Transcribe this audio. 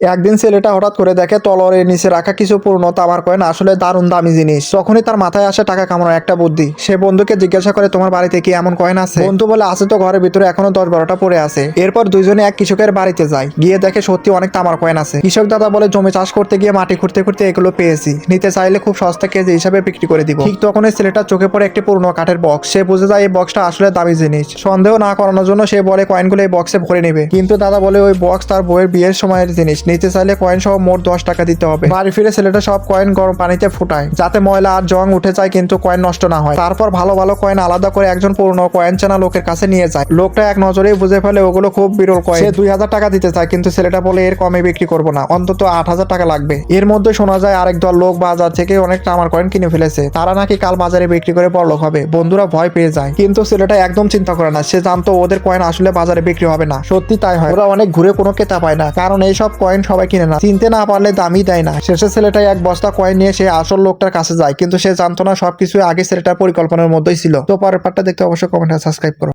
একদিন ছেলেটা হঠাৎ করে দেখে তলরের নিচে রাখা কিছু পুরনো তামার কয়েন আসলে দারুণ দামি জিনিস। তখনই তার মাথায় আসে টাকা কামানোর একটা বুদ্ধি, সে বন্ধুকে জিজ্ঞাসা করে, তোমার বাড়িতে কি এমন কয়েন আছে? বন্ধু বলে, আছে তো, ঘরের ভিতরে এখনও দশ বারোটা পড়ে আছে। এরপর দুইজনে এক কৃষকের বাড়িতে যায়। গিয়ে দেখে সত্যি অনেক তামার কয়েন আছে। কৃষক দাদা বলে, জমি চাষ করতে গিয়ে মাটি খুঁড়তে খুঁড়তে এগুলো পেয়েছি। নিতে চাইলে খুব সস্তা কেজি হিসাবে বিক্রি করে দিব। ঠিক তখন ওই ছেলেটার চোখে পড়ে একটি পুরনো কাঠের বক্স। সে বুঝে যায়, এই বক্সটা আসলে দামি জিনিস। সন্দেহ না করানোর জন্য সে বলে, কয়েনগুলো এই বক্সে ভরে নেবে। কিন্তু দাদা বলে, ওই বক্স তার বইয়ের বিয়ের সময়ের জিনিস। নিতে চাইলে কয়েন সহ মোট দশ টাকা দিতে হবে। বাড়ি ফিরে ছেলেটা সব কয়েন গরম পানিতে ফুটায়, যাতে ময়লা আর জং উঠে যায় কিন্তু কয়েন নষ্ট না হয়। তারপর ভালো ভালো কয়েন আলাদা করে একজন পুরনো কয়েন চেনা লোকের কাছে নিয়ে যায়। লোকটা এক নজরেই বুঝে ফেলে ওগুলো খুব বিরল কয়েন সে দুই হাজার টাকা দিতে চায়, কিন্তু ছেলেটা বলে, এর কমে বিক্রি করব না। অন্তত আট হাজার টাকা লাগবে। এর মধ্যে শোনা যায়, আরেক দল লোক বাজার থেকে অনেক টামার কয়েন কিনে ফেলেছে। তারা নাকি কাল বাজারে বিক্রি করে বড়লোক হবে। বন্ধুরা ভয় পেয়ে যায়। কিন্তু ছেলেটা একদম চিন্তা করে না। সে জানতো ওদের কয়েন আসলে বাজারে বিক্রি হবে না। সত্যি তাই হয়। ওরা অনেক ঘুরে কোনো কেতা পায় না। কারণ এইসব কয়েন সবাই কিনে না। চিনতে না পারলে দামই দেয় না। শেষে ছেলেটা এক বস্তা কয়েন নিয়ে সে আসল লোকটার কাছে যায়। কিন্তু সে জানতো না সবকিছু আগে ছেলেটার পরিকল্পনার মধ্যেই ছিল। তো পরের পার্টটা দেখতে অবশ্যই কমেন্টে সাবস্ক্রাইব করো।